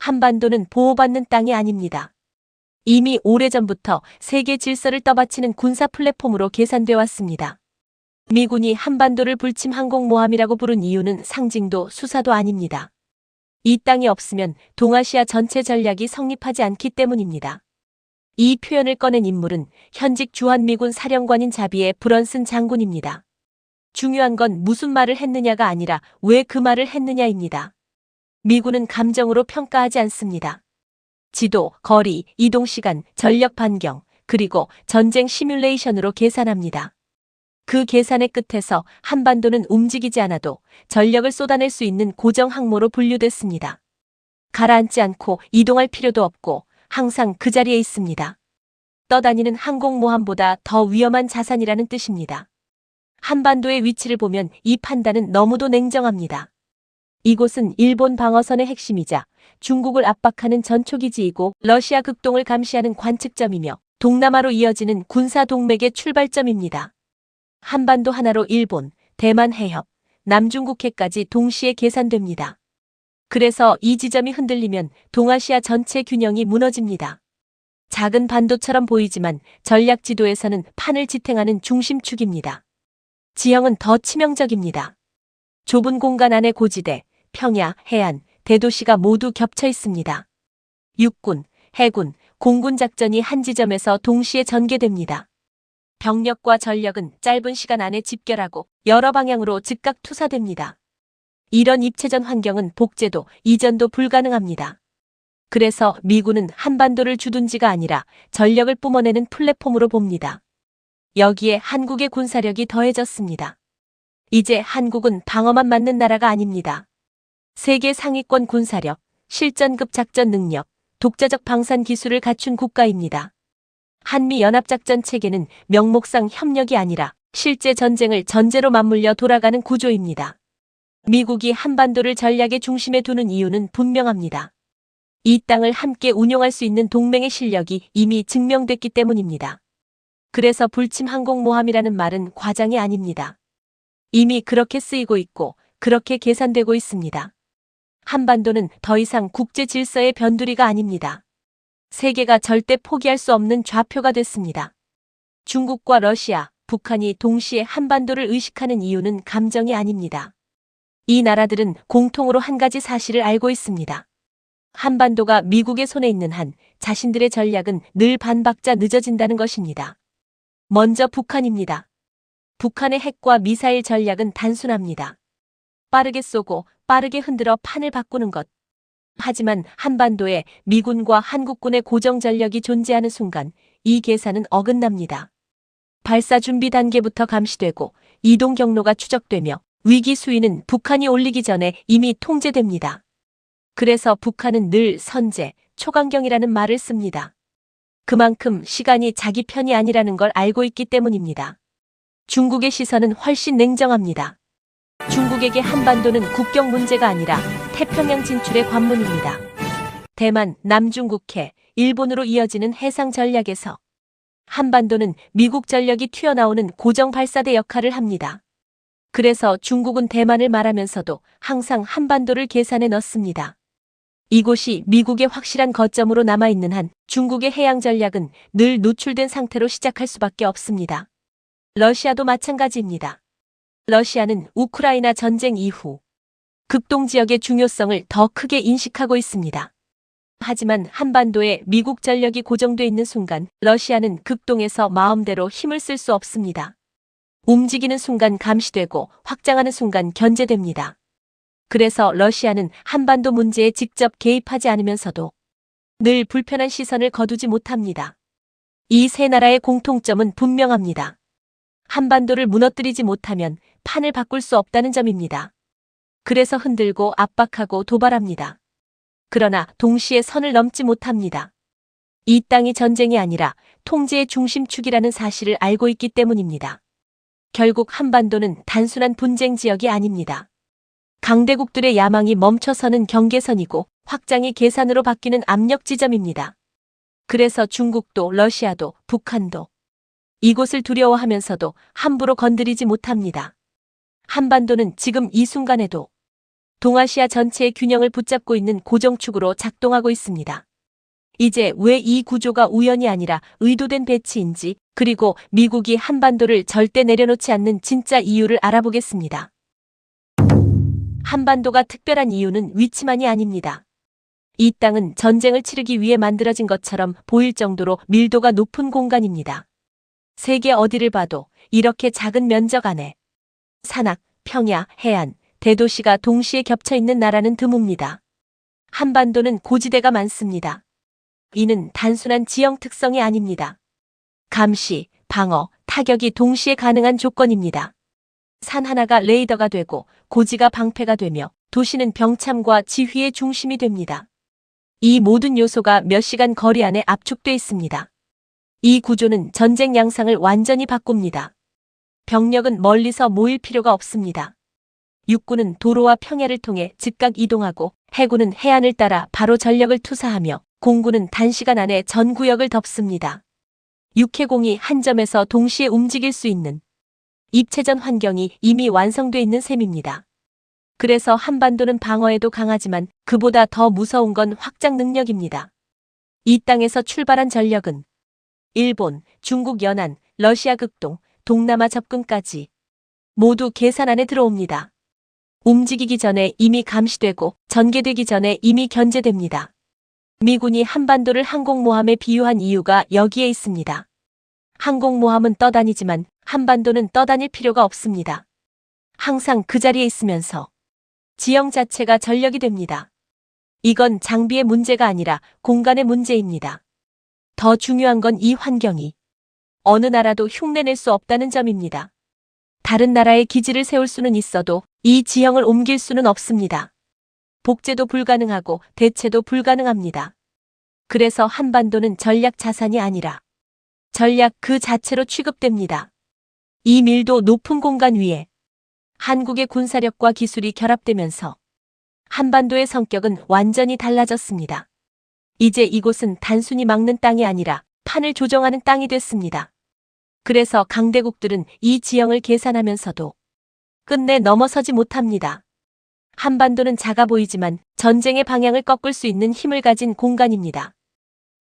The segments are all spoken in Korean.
한반도는 보호받는 땅이 아닙니다. 이미 오래전부터 세계 질서를 떠받치는 군사 플랫폼으로 계산돼 왔습니다. 미군이 한반도를 불침 항공모함이라고 부른 이유는 상징도 수사도 아닙니다. 이 땅이 없으면 동아시아 전체 전략이 성립하지 않기 때문입니다. 이 표현을 꺼낸 인물은 현직 주한미군 사령관인 자비의 브런슨 장군입니다. 중요한 건 무슨 말을 했느냐가 아니라 왜 그 말을 했느냐입니다. 미군은 감정으로 평가하지 않습니다. 지도, 거리, 이동 시간, 전력 반경, 그리고 전쟁 시뮬레이션으로 계산합니다. 그 계산의 끝에서 한반도는 움직이지 않아도 전력을 쏟아낼 수 있는 고정 항모로 분류됐습니다. 가라앉지 않고 이동할 필요도 없고 항상 그 자리에 있습니다. 떠다니는 항공모함보다 더 위험한 자산이라는 뜻입니다. 한반도의 위치를 보면 이 판단은 너무도 냉정합니다. 이곳은 일본 방어선의 핵심이자 중국을 압박하는 전초기지이고 러시아 극동을 감시하는 관측점이며 동남아로 이어지는 군사 동맥의 출발점입니다. 한반도 하나로 일본, 대만 해협, 남중국해까지 동시에 계산됩니다. 그래서 이 지점이 흔들리면 동아시아 전체 균형이 무너집니다. 작은 반도처럼 보이지만 전략 지도에서는 판을 지탱하는 중심축입니다. 지형은 더 치명적입니다. 좁은 공간 안에 고지대, 평야, 해안, 대도시가 모두 겹쳐 있습니다. 육군, 해군, 공군 작전이 한 지점에서 동시에 전개됩니다. 병력과 전력은 짧은 시간 안에 집결하고 여러 방향으로 즉각 투사됩니다. 이런 입체전 환경은 복제도, 이전도 불가능합니다. 그래서 미군은 한반도를 주둔지가 아니라 전력을 뿜어내는 플랫폼으로 봅니다. 여기에 한국의 군사력이 더해졌습니다. 이제 한국은 방어만 맞는 나라가 아닙니다. 세계 상위권 군사력, 실전급 작전 능력, 독자적 방산 기술을 갖춘 국가입니다. 한미 연합작전 체계는 명목상 협력이 아니라 실제 전쟁을 전제로 맞물려 돌아가는 구조입니다. 미국이 한반도를 전략의 중심에 두는 이유는 분명합니다. 이 땅을 함께 운용할 수 있는 동맹의 실력이 이미 증명됐기 때문입니다. 그래서 불침 항공모함이라는 말은 과장이 아닙니다. 이미 그렇게 쓰이고 있고 그렇게 계산되고 있습니다. 한반도는 더 이상 국제 질서의 변두리가 아닙니다. 세계가 절대 포기할 수 없는 좌표가 됐습니다. 중국과 러시아, 북한이 동시에 한반도를 의식하는 이유는 감정이 아닙니다. 이 나라들은 공통으로 한 가지 사실을 알고 있습니다. 한반도가 미국의 손에 있는 한 자신들의 전략은 늘 반박자 늦어진다는 것입니다. 먼저 북한입니다. 북한의 핵과 미사일 전략은 단순합니다. 빠르게 쏘고 빠르게 흔들어 판을 바꾸는 것. 하지만 한반도에 미군과 한국군의 고정 전력이 존재하는 순간 이 계산은 어긋납니다. 발사 준비 단계부터 감시되고 이동 경로가 추적되며 위기 수위는 북한이 올리기 전에 이미 통제됩니다. 그래서 북한은 늘 선제, 초강경이라는 말을 씁니다. 그만큼 시간이 자기 편이 아니라는 걸 알고 있기 때문입니다. 중국의 시선은 훨씬 냉정합니다. 중국에게 한반도는 국경 문제가 아니라 태평양 진출의 관문입니다. 대만, 남중국해, 일본으로 이어지는 해상 전략에서 한반도는 미국 전력이 튀어나오는 고정 발사대 역할을 합니다. 그래서 중국은 대만을 말하면서도 항상 한반도를 계산에 넣습니다. 이곳이 미국의 확실한 거점으로 남아있는 한 중국의 해양 전략은 늘 노출된 상태로 시작할 수밖에 없습니다. 러시아도 마찬가지입니다. 러시아는 우크라이나 전쟁 이후 극동 지역의 중요성을 더 크게 인식하고 있습니다. 하지만 한반도에 미국 전력이 고정돼 있는 순간 러시아는 극동에서 마음대로 힘을 쓸 수 없습니다. 움직이는 순간 감시되고 확장하는 순간 견제됩니다. 그래서 러시아는 한반도 문제에 직접 개입하지 않으면서도 늘 불편한 시선을 거두지 못합니다. 이 세 나라의 공통점은 분명합니다. 한반도를 무너뜨리지 못하면 판을 바꿀 수 없다는 점입니다. 그래서 흔들고 압박하고 도발합니다. 그러나 동시에 선을 넘지 못합니다. 이 땅이 전쟁이 아니라 통제의 중심축이라는 사실을 알고 있기 때문입니다. 결국 한반도는 단순한 분쟁 지역이 아닙니다. 강대국들의 야망이 멈춰서는 경계선이고 확장이 계산으로 바뀌는 압력 지점입니다. 그래서 중국도 러시아도 북한도 이곳을 두려워하면서도 함부로 건드리지 못합니다. 한반도는 지금 이 순간에도 동아시아 전체의 균형을 붙잡고 있는 고정축으로 작동하고 있습니다. 이제 왜 이 구조가 우연이 아니라 의도된 배치인지 그리고 미국이 한반도를 절대 내려놓지 않는 진짜 이유를 알아보겠습니다. 한반도가 특별한 이유는 위치만이 아닙니다. 이 땅은 전쟁을 치르기 위해 만들어진 것처럼 보일 정도로 밀도가 높은 공간입니다. 세계 어디를 봐도 이렇게 작은 면적 안에 산악, 평야, 해안, 대도시가 동시에 겹쳐 있는 나라는 드뭅니다. 한반도는 고지대가 많습니다. 이는 단순한 지형 특성이 아닙니다. 감시, 방어, 타격이 동시에 가능한 조건입니다. 산 하나가 레이더가 되고 고지가 방패가 되며 도시는 병참과 지휘의 중심이 됩니다. 이 모든 요소가 몇 시간 거리 안에 압축돼 있습니다. 이 구조는 전쟁 양상을 완전히 바꿉니다. 병력은 멀리서 모일 필요가 없습니다. 육군은 도로와 평야를 통해 즉각 이동하고 해군은 해안을 따라 바로 전력을 투사하며 공군은 단시간 안에 전 구역을 덮습니다. 육해공이 한 점에서 동시에 움직일 수 있는 입체전 환경이 이미 완성돼 있는 셈입니다. 그래서 한반도는 방어에도 강하지만 그보다 더 무서운 건 확장 능력입니다. 이 땅에서 출발한 전력은 일본, 중국 연안, 러시아 극동, 동남아 접근까지 모두 계산 안에 들어옵니다. 움직이기 전에 이미 감시되고 전개되기 전에 이미 견제됩니다. 미군이 한반도를 항공모함에 비유한 이유가 여기에 있습니다. 항공모함은 떠다니지만 한반도는 떠다닐 필요가 없습니다. 항상 그 자리에 있으면서 지형 자체가 전력이 됩니다. 이건 장비의 문제가 아니라 공간의 문제입니다. 더 중요한 건 이 환경이 어느 나라도 흉내낼 수 없다는 점입니다. 다른 나라에 기지를 세울 수는 있어도 이 지형을 옮길 수는 없습니다. 복제도 불가능하고 대체도 불가능합니다. 그래서 한반도는 전략 자산이 아니라 전략 그 자체로 취급됩니다. 이 밀도 높은 공간 위에 한국의 군사력과 기술이 결합되면서 한반도의 성격은 완전히 달라졌습니다. 이제 이곳은 단순히 막는 땅이 아니라 판을 조정하는 땅이 됐습니다. 그래서 강대국들은 이 지형을 계산하면서도 끝내 넘어서지 못합니다. 한반도는 작아 보이지만 전쟁의 방향을 꺾을 수 있는 힘을 가진 공간입니다.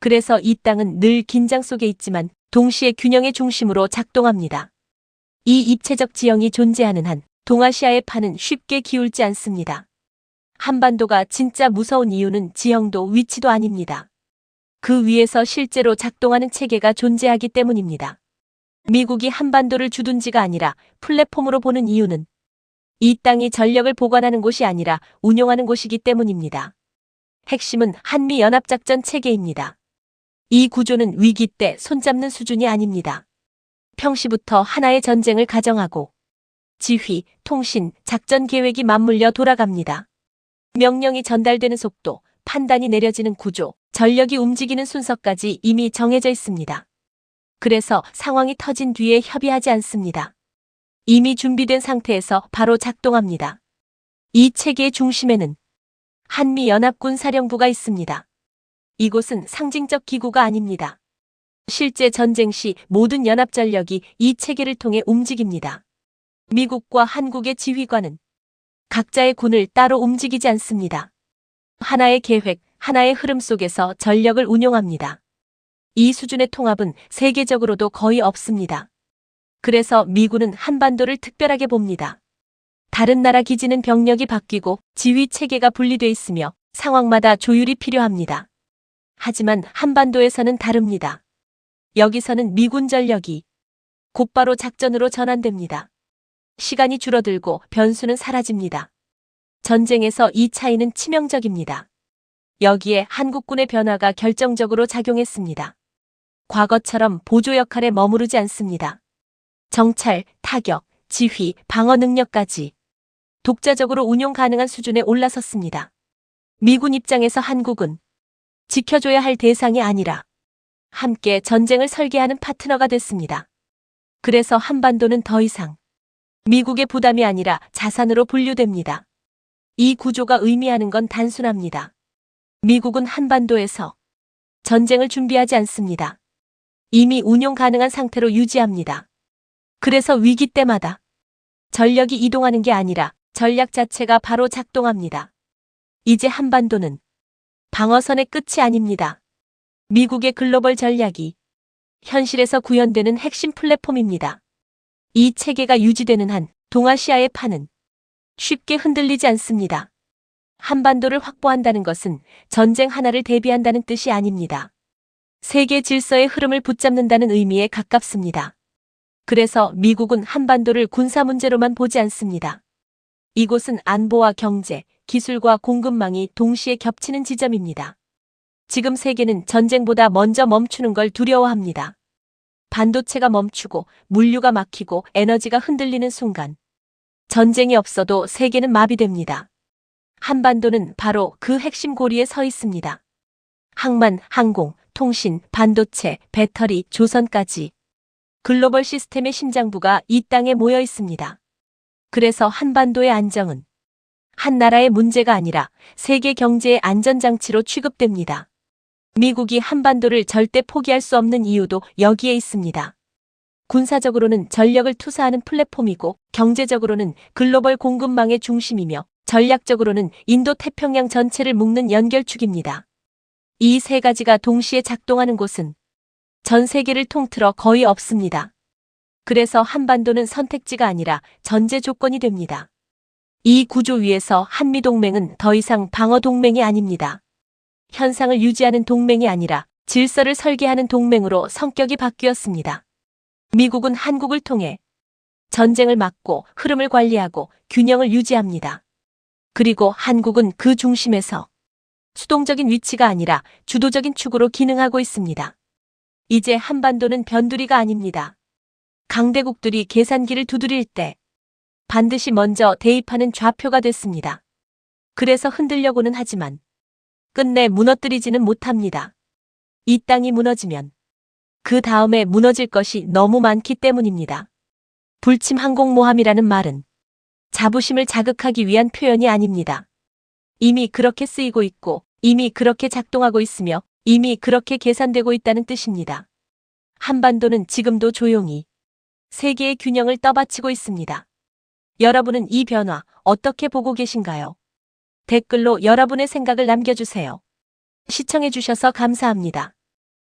그래서 이 땅은 늘 긴장 속에 있지만 동시에 균형의 중심으로 작동합니다. 이 입체적 지형이 존재하는 한 동아시아의 판은 쉽게 기울지 않습니다. 한반도가 진짜 무서운 이유는 지형도 위치도 아닙니다. 그 위에서 실제로 작동하는 체계가 존재하기 때문입니다. 미국이 한반도를 주둔지가 아니라 플랫폼으로 보는 이유는 이 땅이 전력을 보관하는 곳이 아니라 운용하는 곳이기 때문입니다. 핵심은 한미연합작전 체계입니다. 이 구조는 위기 때 손잡는 수준이 아닙니다. 평시부터 하나의 전쟁을 가정하고 지휘, 통신, 작전 계획이 맞물려 돌아갑니다. 명령이 전달되는 속도, 판단이 내려지는 구조, 전력이 움직이는 순서까지 이미 정해져 있습니다. 그래서 상황이 터진 뒤에 협의하지 않습니다. 이미 준비된 상태에서 바로 작동합니다. 이 체계의 중심에는 한미연합군 사령부가 있습니다. 이곳은 상징적 기구가 아닙니다. 실제 전쟁 시 모든 연합 전력이 이 체계를 통해 움직입니다. 미국과 한국의 지휘관은 각자의 군을 따로 움직이지 않습니다. 하나의 계획, 하나의 흐름 속에서 전력을 운용합니다. 이 수준의 통합은 세계적으로도 거의 없습니다. 그래서 미군은 한반도를 특별하게 봅니다. 다른 나라 기지는 병력이 바뀌고 지휘 체계가 분리돼 있으며 상황마다 조율이 필요합니다. 하지만 한반도에서는 다릅니다. 여기서는 미군 전력이 곧바로 작전으로 전환됩니다. 시간이 줄어들고 변수는 사라집니다. 전쟁에서 이 차이는 치명적입니다. 여기에 한국군의 변화가 결정적으로 작용했습니다. 과거처럼 보조 역할에 머무르지 않습니다. 정찰, 타격, 지휘, 방어 능력까지 독자적으로 운용 가능한 수준에 올라섰습니다. 미군 입장에서 한국은 지켜줘야 할 대상이 아니라 함께 전쟁을 설계하는 파트너가 됐습니다. 그래서 한반도는 더 이상 미국의 부담이 아니라 자산으로 분류됩니다. 이 구조가 의미하는 건 단순합니다. 미국은 한반도에서 전쟁을 준비하지 않습니다. 이미 운용 가능한 상태로 유지합니다. 그래서 위기 때마다 전력이 이동하는 게 아니라 전략 자체가 바로 작동합니다. 이제 한반도는 방어선의 끝이 아닙니다. 미국의 글로벌 전략이 현실에서 구현되는 핵심 플랫폼입니다. 이 체계가 유지되는 한 동아시아의 판은 쉽게 흔들리지 않습니다. 한반도를 확보한다는 것은 전쟁 하나를 대비한다는 뜻이 아닙니다. 세계 질서의 흐름을 붙잡는다는 의미에 가깝습니다. 그래서 미국은 한반도를 군사 문제로만 보지 않습니다. 이곳은 안보와 경제, 기술과 공급망이 동시에 겹치는 지점입니다. 지금 세계는 전쟁보다 먼저 멈추는 걸 두려워합니다. 반도체가 멈추고 물류가 막히고 에너지가 흔들리는 순간 전쟁이 없어도 세계는 마비됩니다. 한반도는 바로 그 핵심 고리에 서 있습니다. 항만, 항공, 통신, 반도체, 배터리, 조선까지 글로벌 시스템의 심장부가 이 땅에 모여 있습니다. 그래서 한반도의 안정은 한 나라의 문제가 아니라 세계 경제의 안전장치로 취급됩니다. 미국이 한반도를 절대 포기할 수 없는 이유도 여기에 있습니다. 군사적으로는 전력을 투사하는 플랫폼이고 경제적으로는 글로벌 공급망의 중심이며 전략적으로는 인도 태평양 전체를 묶는 연결축입니다. 이 세 가지가 동시에 작동하는 곳은 전 세계를 통틀어 거의 없습니다. 그래서 한반도는 선택지가 아니라 전제 조건이 됩니다. 이 구조 위에서 한미동맹은 더 이상 방어동맹이 아닙니다. 현상을 유지하는 동맹이 아니라 질서를 설계하는 동맹으로 성격이 바뀌었습니다. 미국은 한국을 통해 전쟁을 막고 흐름을 관리하고 균형을 유지합니다. 그리고 한국은 그 중심에서 수동적인 위치가 아니라 주도적인 축으로 기능하고 있습니다. 이제 한반도는 변두리가 아닙니다. 강대국들이 계산기를 두드릴 때 반드시 먼저 대입하는 좌표가 됐습니다. 그래서 흔들려고는 하지만 끝내 무너뜨리지는 못합니다. 이 땅이 무너지면 그 다음에 무너질 것이 너무 많기 때문입니다. 불침 항공모함이라는 말은 자부심을 자극하기 위한 표현이 아닙니다. 이미 그렇게 쓰이고 있고 이미 그렇게 작동하고 있으며 이미 그렇게 계산되고 있다는 뜻입니다. 한반도는 지금도 조용히 세계의 균형을 떠받치고 있습니다. 여러분은 이 변화 어떻게 보고 계신가요? 댓글로 여러분의 생각을 남겨주세요. 시청해주셔서 감사합니다.